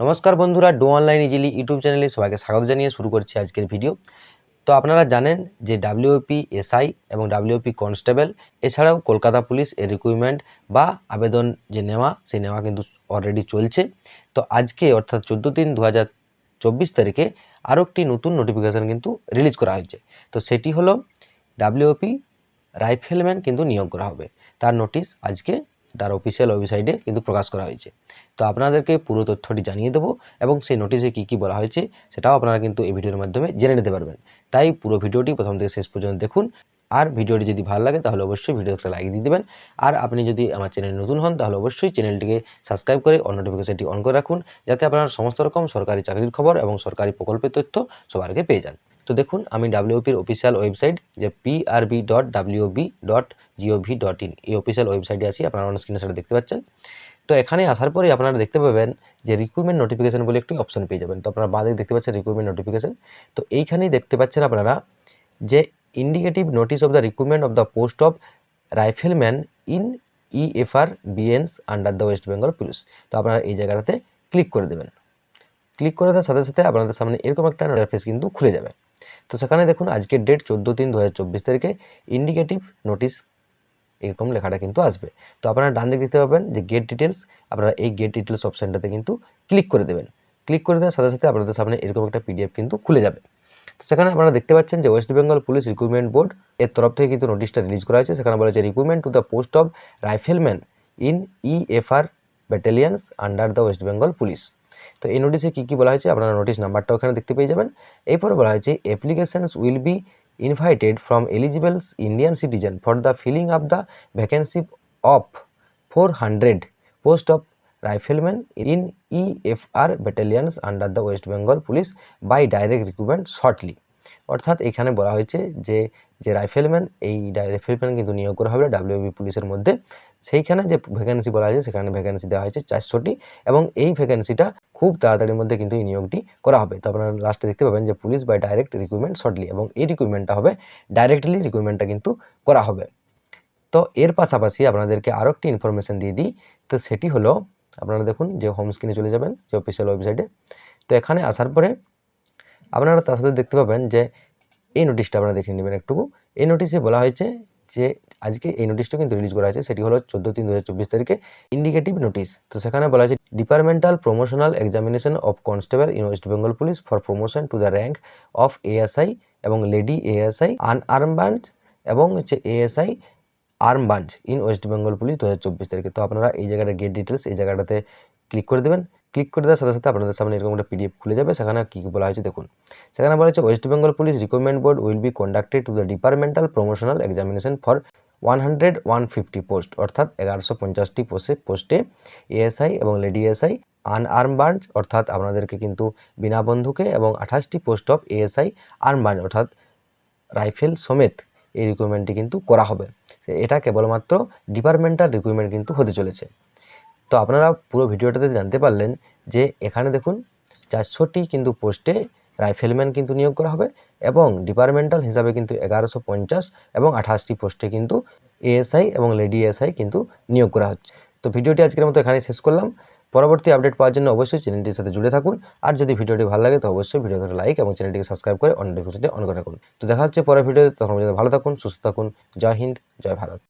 নমস্কার বন্ধুরা, do online easily YouTube চ্যানেলে সবাইকে স্বাগত জানিয়ে শুরু করছি আজকের ভিডিও। তো আপনারা জানেন যে ডাব্লিউপি এসআই এবং ডাব্লিউপি কনস্টেবল এছাড়াও কলকাতা পুলিশ এর রিক্রুটমেন্ট বা আবেদন যে নেওয়া, সেই নেওয়া কিন্তু অলরেডি চলছে। তো আজকে অর্থাৎ চোদ্দ তিন দু তারিখে আরও একটি নতুন নোটিফিকেশান কিন্তু রিলিজ করা হয়েছে। তো সেটি হলো ডাব্লিউপি রাইফেলম্যান কিন্তু নিয়োগ করা হবে। তার নোটিশ আজকে তার অফিসিয়াল ওয়েবসাইটে কিন্তু প্রকাশ করা হয়েছে। তো আপনাদেরকে পুরো তথ্যটি জানিয়ে দেবো এবং সেই নোটিশে কী কী বলা হয়েছে সেটাও আপনারা কিন্তু এই ভিডিওর মাধ্যমে জেনে নিতে পারবেন। তাই পুরো ভিডিওটি প্রথম থেকে শেষ পর্যন্ত দেখুন। আর ভিডিওটি যদি ভালো লাগে তাহলে অবশ্যই ভিডিও একটা লাইক দিয়ে দেবেন। আর আপনি যদি আমার চ্যানেল নতুন হন তাহলে অবশ্যই চ্যানেলটিকে সাবস্ক্রাইব করে অন নোটিফিকেশনটি অন করে রাখুন, যাতে আপনারা সমস্ত রকম সরকারি চাকরির খবর এবং সরকারি প্রকল্পের তথ্য সবার আগে পেয়ে যান। তো দেখুন, আমি ডাব্লিউপির অফিসিয়াল ওয়েবসাইট যে P R B dot W B dot G O V dot in এই অফিসিয়াল ওয়েবসাইটে আছি, আপনারা অন স্ক্রিনে সেটা দেখতে পাচ্ছেন। তো এখানে আসার পরে আপনারা দেখতে পাবেন যে রিক্রুটমেন্ট নোটিফিকেশন বলে একটি অপশন পেয়ে যাবেন। তো আপনারা বাদে দেখতে পাচ্ছেন রিক্রুটমেন্ট নোটিফিকেশন তো এইখানেই দেখতে পাচ্ছেন আপনারা যে indicative notice of the recruitment of the post of rifleman in E F R B N S under the West Bengal police তো আপনারা এই জায়গাটাতে ক্লিক করে দেবেন। ক্লিক করে দেওয়ার সাথে সাথে আপনাদের সামনে এরকম একটা ইন্টারফেস কিন্তু খুলে যাবে। তো সেখানে দেখুন, আজকের ডেট চোদ্দ তিন দু তারিখে ইন্ডিকেটিভ নোটিস এরকম লেখাটা কিন্তু আসবে। তো আপনারা ডান দিকে দেখতে পাবেন যে গেট ডিটেলস আপনারা এই গেট ডিটেলস অপশানটাতে কিন্তু ক্লিক করে দেবেন। ক্লিক করে দেওয়ার সাথে সাথে আপনাদের সামনে এরকম একটা পিডিএফ কিন্তু খুলে যাবে। তো সেখানে আপনারা দেখতে পাচ্ছেন যে West Bengal police recruitment board এর তরফ থেকে কিন্তু নোটিশটা রিলিজ করা হয়েছে। সেখানে বলা হয়েছে recruitment to the post of rifleman in E F R battalions under the West Bengal police তো এই নোটিসে কী কী বলা হয়েছে? আপনারা নোটিশ নাম্বারটা ওখানে দেখতে পেয়ে যাবেন। এরপর বলা হয়েছে applications will be invited from eligible Indian citizen for the filling of the vacancy of four hundred post of rifleman in E F R battalions under the West Bengal police by direct recruitment shortly অর্থাৎ এখানে বলা হয়েছে যে যে rifleman, এই rifleman কিন্তু নিয়োগ করা হবে ডাব্লিউবি পুলিশের মধ্যে। সেইখানে যে ভ্যাকেন্সি বলা হয়েছে, সেখানে ভ্যাকেন্সি দেওয়া হয়েছে চারশোটি এবং এই ভ্যাকেন্সিটা খুব তাড়াতাড়ির মধ্যে কিন্তু এই নিয়োগটি করা হবে। তো আপনারা লাস্টে দেখতে পাবেন যে police by direct recruitment shortly এবং এই রিক্রুটমেন্টটা হবে ডাইরেক্টলি রিক্রুটমেন্টটা কিন্তু করা হবে। তো এর পাশাপাশি আপনাদেরকে আরও একটি ইনফরমেশান দিয়ে দিই। তো সেটি হলো, আপনারা দেখুন যে হোম স্ক্রিনে চলে যাবেন যে অফিসিয়াল ওয়েবসাইটে তো এখানে আসার পরে আপনারা তার সাথে দেখতে পাবেন যে এই নোটিশটা আপনারা দেখে নেবেন একটুকু। এই নোটিশে বলা হয়েছে যে আজকে এই নোটিশটা কিন্তু রিলিজ করা হয়েছে, সেটি হলো চোদ্দ তিন দু তারিখে ইন্ডিকেটিভ নোটিশ তো সেখানে বলা হয়েছে departmental promotional examination of constable in West Bengal police for promotion to the rank of A S I এবং lady A S I unarm branch এবং হচ্ছে A S I arm in West Bengal police দু হাজার চব্বিশ তারিখে। তো আপনারা এই জায়গাটা গেট ডিটেলস এই জায়গাটাতে ক্লিক করে দেবেন। ক্লিক করে দেওয়ার সাথে সাথে আপনাদের সামনে এরকম একটা পিডিএফ খুলে যাবে, সেখানে কী বলা হয়েছে দেখুন। সেখানে বলা হয়েছে West Bengal police recruitment board will be conducted to the departmental promotional examination for one hundred one fifty post অর্থাৎ এগারোশো পঞ্চাশটি পোস্টে পোস্টে এএসআই এবং লেডি এসআই আনআর্ম বাঞ্চ অর্থাৎ আপনাদেরকে কিন্তু বিনা বন্ধুকে এবং আঠাশটি post of A S I arm branch অর্থাৎ রাইফেল সমেত এই রিক্রুটমেন্টটি কিন্তু করা হবে। এটা কেবলমাত্র ডিপার্টমেন্টাল রিক্রুটমেন্ট কিন্তু হতে চলেছে। তো আপনারা পুরো ভিডিওটাতে জানতে পারলেন যে এখানে দেখুন চারশোটি কিন্তু পোস্টে রাইফেলম্যান কিন্তু নিয়োগ করা হবে এবং ডিপার্টমেন্টাল হিসাবে কিন্তু এগারোশো পঞ্চাশ এবং আঠাশটি পোস্টে কিন্তু এএসআই এবং লেডি এএসআই কিন্তু নিয়োগ করা হচ্ছে। তো ভিডিওটি আজকের মতো এখানে শেষ করলাম। পরবর্তী আপডেট পাওয়ার জন্য অবশ্যই চ্যানেলটির সাথে জুড়ে থাকুন। আর যদি ভিডিওটি ভালো লাগে তো অবশ্যই ভিডিওতে লাইক এবং চ্যানেলটিকে সাবস্ক্রাইব করে অন্য নোটিফিকেশনটি অন করে রাখুন। তো দেখা হচ্ছে পরের ভিডিওতে তখন ভালো থাকুন, সুস্থ থাকুন। জয় হিন্দ, জয় ভারত।